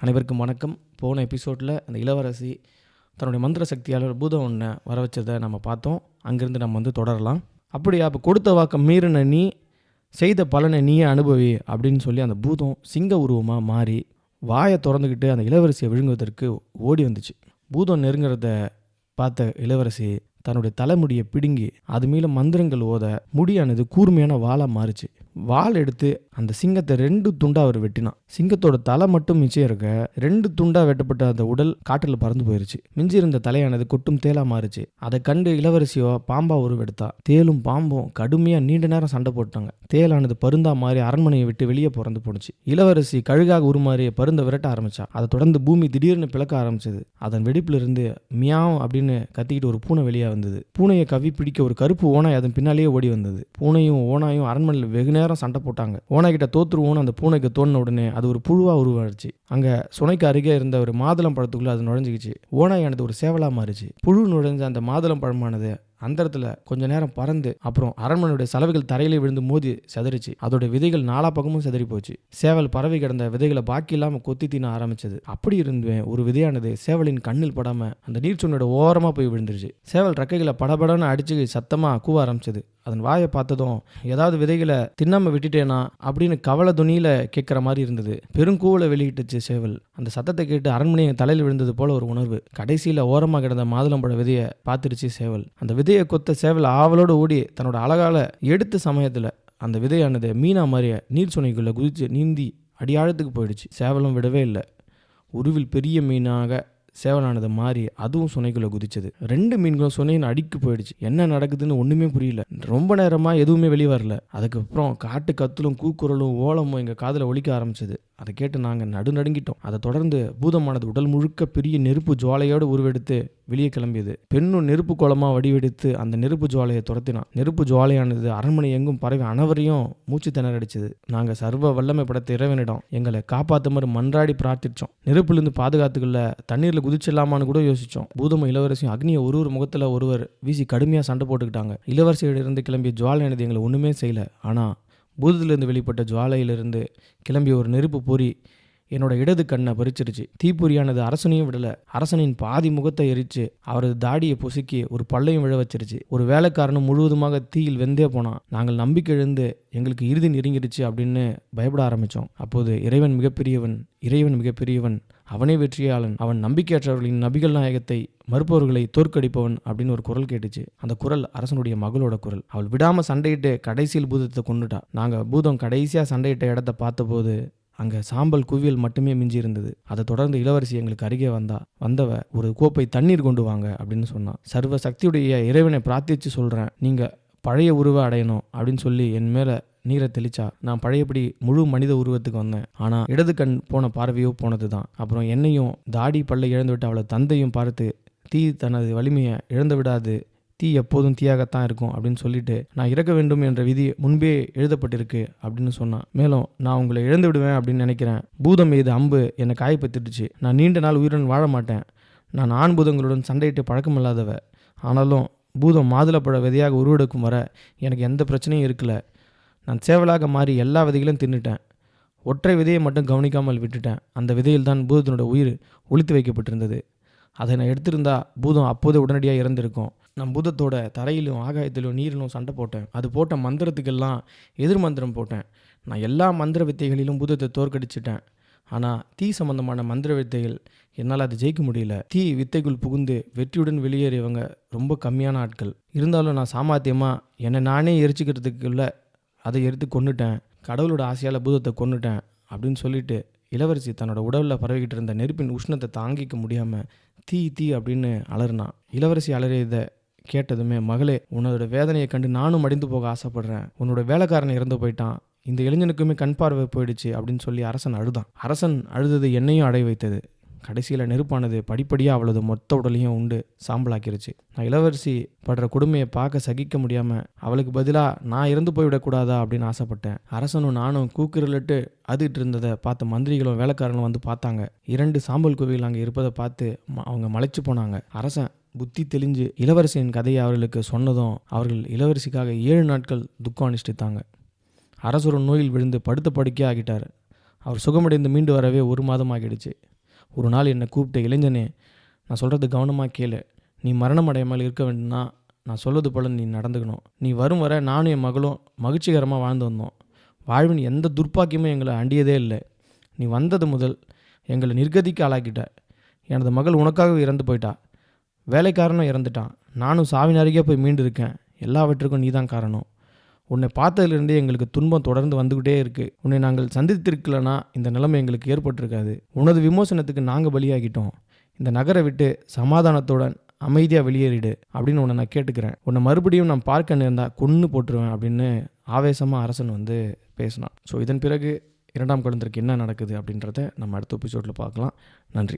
அனைவருக்கும் வணக்கம். போன எபிசோடில் அந்த இளவரசி தன்னுடைய மந்திர சக்தியால் ஒரு பூதம் ஒன்றை வர வச்சதை நம்ம பார்த்தோம். அங்கேருந்து நம்ம வந்து தொடரலாம். அப்படியா அப்போ கொடுத்த வாக்கம் மீறின நீ செய்த பலனை நீயே அனுபவி அப்படின்னு சொல்லி அந்த பூதம் சிங்க உருவமாக மாறி வாயை திறந்துக்கிட்டு அந்த இளவரசியை விழுங்குவதற்கு ஓடி வந்துச்சு. பூதம் நெருங்கிறத பார்த்த இளவரசி தன்னுடைய தலைமுடியை பிடுங்கி அது மேலே மந்திரங்கள் ஓத முடியானது கூர்மையான வாளாக மாறுச்சு. வால் எடுத்து அந்த சிங்கத்தை ரெண்டு துண்டா அவர் வெட்டினான். சிங்கத்தோட தலை மட்டும் மிச்சம் இருக்க ரெண்டு துண்டா வெட்டப்பட்ட அந்த உடல் காற்றில் பறந்து போயிருச்சு. மிஞ்சி இருந்த தலையானது கொட்டும் தேலா மாறுச்சு. அதை கண்டு இளவரசியோ பாம்பா உருவெடுத்தா. தேலும் பாம்பும் கடுமையா நீண்ட நேரம் சண்டை போட்டாங்க. தேலானது பருந்தா மாறி அரண்மனையை விட்டு வெளியே பிறந்து போனுச்சு இளவரசி கழுகாக உருமாறிய பருந்த விரட்ட ஆரம்பிச்சா. அதை தொடர்ந்து பூமி திடீர்னு பிளக்க ஆரம்பிச்சது. அதன் வெடிப்புல இருந்து மியாவும் அப்படின்னு கத்திக்கிட்டு ஒரு பூனை வெளியே வந்தது. பூனையை கவி பிடிக்க ஒரு கருப்பு ஓனாய் அதன் பின்னாலேயே ஓடி வந்தது. பூனையும் ஓனாயும் அரண்மனையில் வெகு நேரம் சண்டை போட்டாங்க. ஓனாய் கிட்ட தோத்துருவோன்னு அந்த பூனைக்கு தோணின உடனே அது ஒரு புழுவா உருவாச்சு அங்க சுனைக்கு அருகே இருந்த ஒரு மாதுளம் பழத்துக்குள்ள அது நுழைஞ்சிக்கிச்சு. ஓனாயானது ஒரு சேவலா மாறுச்சு. புழு நுழைஞ்ச அந்த மாதுளம் பழமானது அந்த இடத்துல கொஞ்ச நேரம் பறந்து அப்புறம் அரண்மனையுடைய சலவைகள் தரையிலே விழுந்து மோதி செதறிச்சு. அதோட விதைகள் நாலா பக்கமும் செதறி போச்சு. சேவல் பறவை கிடந்த விதைகளை பாக்கி இல்லாம கொத்தி தின ஆரம்பிச்சது. அப்படி இருந்துவேன் ஒரு விதையானது சேவலின் கண்ணில் படாம அந்த நீர்ச்சுனையோட ஓரமா போய் விழுந்துருச்சு. சேவல் ரெக்கைகளை படபடன்னு அடிச்சு சத்தமா கூவ ஆரம்பிச்சது. அதன் வாயை பார்த்ததும் ஏதாவது விதைகளை தின்னாம விட்டுட்டேனா அப்படின்னு கவலை துணியில் கேட்குற மாதிரி இருந்தது. பெருங்கூவலை வெளியிட்டுச்சு சேவல். அந்த சத்தத்தை கேட்டு அரண்மனையை தலையில் விழுந்தது போல ஒரு உணர்வு. கடைசியில் ஓரமாக கிடந்த மாதுளம்பழ விதையை பார்த்துருச்சு சேவல். அந்த விதையை கொத்த சேவல் ஆவலோடு ஓடி தன்னோட அழகால எடுத்த சமயத்தில் அந்த விதையானது மீனா மாதிரிய நீர் சுனைக்குள்ளே குதித்து நீந்தி அடியாழத்துக்கு போயிடுச்சு. சேவலும் விடவே இல்லை. உருவில் பெரிய மீனாக சேவலானது மாறி அதுவும் சுனைக்குள்ள குதிச்சது. ரெண்டு மீன்களும் சுனையின் அடிக்கு போயிடுச்சு. என்ன நடக்குதுன்னு ஒண்ணுமே புரியல. ரொம்ப நேரமா எதுவுமே வெளியே வரல. அதுக்கப்புறம் காட்டு கத்துலும் கூக்குரலும் ஓலமும் எங்க காதில் ஒழிக்க ஆரம்பிச்சது. அதை கேட்டு நாங்கள் நடுநடுங்கிட்டோம் அதை தொடர்ந்து பூதமானது உடல் முழுக்க பெரிய நெருப்பு ஜுவாலையோடு உருவெடுத்து வெளியே கிளம்பியது. பெண்ணும் நெருப்பு கோலமாக வடிவெடுத்து அந்த நெருப்பு ஜுவாலையை துரத்தினான். நெருப்பு ஜுவாலையானது அரண்மனை எங்கும் பரவி அனைவரையும் மூச்சு திணறடிச்சது. நாங்கள் சர்வ வல்லமை படைத்த இறைவனிடம் எங்களை காப்பாத்துமாறு மன்றாடி பிரார்த்திச்சோம். நெருப்புலேருந்து பாதுகாத்துக்குள்ள தண்ணீரில் குதிச்சிடலாமான்னு கூட யோசிச்சோம். பூதமும் இளவரசியும் அக்னியை ஒரு ஒரு முகத்தில் ஒருவர் வீசி கடுமையாக சண்டை போட்டுக்கிட்டாங்க. இளவரசியிலிருந்து கிளம்பிய ஜுவாலையானது எங்களை ஒன்றுமே செய்யலை. ஆனால் பூதத்திலிருந்து வெளிப்பட்ட ஜுவாலையிலிருந்து கிளம்பிய ஒரு நெருப்பு பொறி என்னோட இடது கண்ணை பறிச்சிருச்சு. தீப்பொறியானது அரசனையும் விடல. அரசனின் பாதி முகத்தை எரிச்சு அவரது தாடியை பொசுக்கி ஒரு பள்ளையும் விழ வச்சிருச்சு. ஒரு வேலைக்காரனும் முழுவதுமாக தீயில் வெந்தே போனான். நாங்கள் நம்பிக்கை எழுந்து எங்களுக்கு இறுதி நெருங்கிடுச்சு அப்படின்னு பயப்பட ஆரம்பித்தோம் அப்போது இறைவன் மிகப்பெரியவன் இறைவன் மிகப்பெரியவன் அவனே வெற்றியாளன் அவன் நம்பிக்கையற்றவர்களின் நபிகள் நாயகத்தை மறுப்பவர்களை தோற்கடிப்பவன் அப்படின்னு ஒரு குரல் கேட்டுச்சு. அந்த குரல் அரசனுடைய மகளோட குரல். அவள் விடாமல் சண்டையிட்டு கடைசியில் பூதத்தை கொண்டுட்டா நாங்கள் பூதம் கடைசியாக சண்டையிட்ட இடத்த பார்த்தபோது அங்கே சாம்பல் குவியல் மட்டுமே மிஞ்சி இருந்தது அதை தொடர்ந்து இளவரசி எங்களுக்கு அருகே வந்தா வந்தவ ஒரு கோப்பை தண்ணீர் கொண்டு வாங்க அப்படின்னு சொன்னான் சர்வ சக்தியுடைய இறைவனை பிரார்த்திச்சு சொல்கிறேன் நீங்கள் பழைய உருவை அடையணும் அப்படின்னு சொல்லி என் மேலே நீரை தெளிச்சா நான் பழையபடி முழு மனித உருவத்துக்கு வந்தேன். ஆனால் இடது கண் போன பார்வையோ போனது தான் அப்புறம் என்னையும் தாடி பல்லை இழந்துவிட்டு அவளை தந்தையும் பார்த்து தீ தனது வலிமையை இழந்து விடாது தீ எப்போதும் தீயாகத்தான் இருக்கும் அப்படின்னு சொல்லிட்டு நான் இறக்க வேண்டும் என்ற விதி முன்பே எழுதப்பட்டிருக்கு அப்படின்னு சொன்னான். மேலும் நான் உங்களை இழந்து விடுவேன் அப்படின்னு நினைக்கிறேன். பூதம் மீது அம்பு என்னை காயப்பத்திடுச்சு நான் நீண்ட நாள் உயிருடன் வாழ மாட்டேன். நான் ஆண் பூதங்களுடன் சண்டையிட்டு பழக்கமில்லாதவ. ஆனாலும் பூதம் மாதுளப்பழ விதையாக உருவெடுக்கும் வர எனக்கு எந்த பிரச்சனையும் இருக்கல. நான் சேவலாக மாறி எல்லா விதைகளையும் தின்னுட்டேன். ஒற்றை விதையை மட்டும் கவனிக்காமல் விட்டுட்டேன். அந்த விதையில் தான் பூதத்தினோட உயிர் ஒழித்து வைக்கப்பட்டிருந்தது. அதை நான் எடுத்திருந்தா பூதம் அப்போதே உடனடியாக இறந்திருக்கும். நான் பூதத்தோட தரையிலும் ஆகாயத்திலும் நீரிலும் சண்டை போட்டேன். அது போட்ட மந்திரத்துக்கெல்லாம் எதிர் மந்திரம் போட்டேன். நான் எல்லா மந்திர வித்தைகளிலும் பூதத்தை தோற்கடிச்சிட்டேன். ஆனால் தீ சம்பந்தமான மந்திர வித்தைகள் என்னால் அதை ஜெயிக்க முடியல. தீ வித்தைக்குள் புகுந்து வெற்றியுடன் வெளியேறியவங்க ரொம்ப கம்மியான ஆட்கள். இருந்தாலும் நான் சாமர்த்தியமாக என்னை நானே எரிச்சிக்கிறதுக்குள்ள அதை எடுத்து கொண்டுட்டேன் கடவுளோட ஆசையால் பூதத்தை கொண்டுட்டேன் அப்படின்னு சொல்லிட்டு இளவரசி தன்னோட உடலில் பரவிக்கிட்டு இருந்த நெருப்பின் உஷ்ணத்தை தாங்கிக்க முடியாமல் தீ தீ அப்படின்னு அலறினான். இளவரசி அலறியதை கேட்டதுமே மகளே உன்னோட வேதனையை கண்டு நானும் அடிந்து போக ஆசைப்படுறேன். உன்னோட வேலைக்காரன் இறந்து போயிட்டான். இந்த இளைஞனுக்குமே கண் பார்வை போயிடுச்சு அப்படின்னு சொல்லி அரசன் அழுதான். அரசன் அழுதது என்னையும் அடைய வைத்தது. கடைசியில் நெருப்பானது படிப்படியாக அவளது மொத்த உடலையும் உண்டு சாம்பலாக்கிருச்சு. நான் இளவரசி படுற கொடுமையை பார்க்க சகிக்க முடியாமல் அவளுக்கு பதிலாக நான் இறந்து போய்விடக்கூடாதா அப்படின்னு ஆசைப்பட்டேன். அரசனும் நானும் கூக்குரலிட்டு அதுகிட்டு இருந்ததை பார்த்த மந்திரிகளும் வேலைக்காரங்களும் வந்து பார்த்தாங்க. இரண்டு சாம்பல் குவிகள் அங்கே இருப்பதை பார்த்து ம- அவங்க மலைச்சு போனாங்க. அரசன் புத்தி தெளிஞ்சு இளவரசியின் கதையை அவர்களுக்கு சொன்னதும் அவர்கள் இளவரசிக்காக ஏழு நாட்கள் துக்கம் அனுஷ்டித்தாங்க அரசர் நோயில் விழுந்து படுத்த படுக்கே ஆகிட்டார். அவர் சுகமடைந்து மீண்டு வரவே ஒரு மாதம் ஆகிடுச்சு ஒரு நாள் என்னை கூப்பிட்டு இளைஞனே நான் சொல்கிறது கவனமாக கேளு. நீ மரணம் அடையாமல் இருக்க வேண்டும்னா நான் சொல்வது போல் நீ நடந்துக்கணும். நீ வரும் வர நானும் என் மகளும் மகிழ்ச்சிகரமாக வாழ்ந்து வந்தோம். வாழ்வின் எந்த துர்ப்பாக்கியமும் எங்களை அண்டியதே இல்லை. நீ வந்தது முதல் எங்களை நிர்கதிக்கு ஆளாக்கிட்ட. எனது மகள் உனக்காக இறந்து போயிட்டா. வேலைக்காரனும் இறந்துட்டான். நானும் சாவின் அருகே போய் மீண்டு இருக்கேன் எல்லாவற்றுக்கும் நீ தான் காரணம். உன்னை பார்த்ததுலேருந்து எங்களுக்கு துன்பம் தொடர்ந்து வந்துக்கிட்டே இருக்குது உன்னை நாங்கள் சந்தித்திருக்கலனா இந்த நிலைமை எங்களுக்கு ஏற்பட்டிருக்காது. உனது விமோசனத்துக்கு நாங்கள் பலியாகிட்டோம். இந்த நகரை விட்டு சமாதானத்துடன் அமைதியாக வெளியேறிடு அப்படின்னு உன்னை நான் கேட்டுக்கிறேன். உன்னை மறுபடியும் நான் பார்க்க நேர்ந்தால் கொன்று போட்டுருவேன் அப்படின்னு ஆவேசமாக அரசன் வந்து பேசினான். ஸோ இதன் பிறகு இரண்டாம் குழந்தைக்கு என்ன நடக்குது அப்படின்றத நம்ம அடுத்த எபிசோடில் பார்க்கலாம். நன்றி.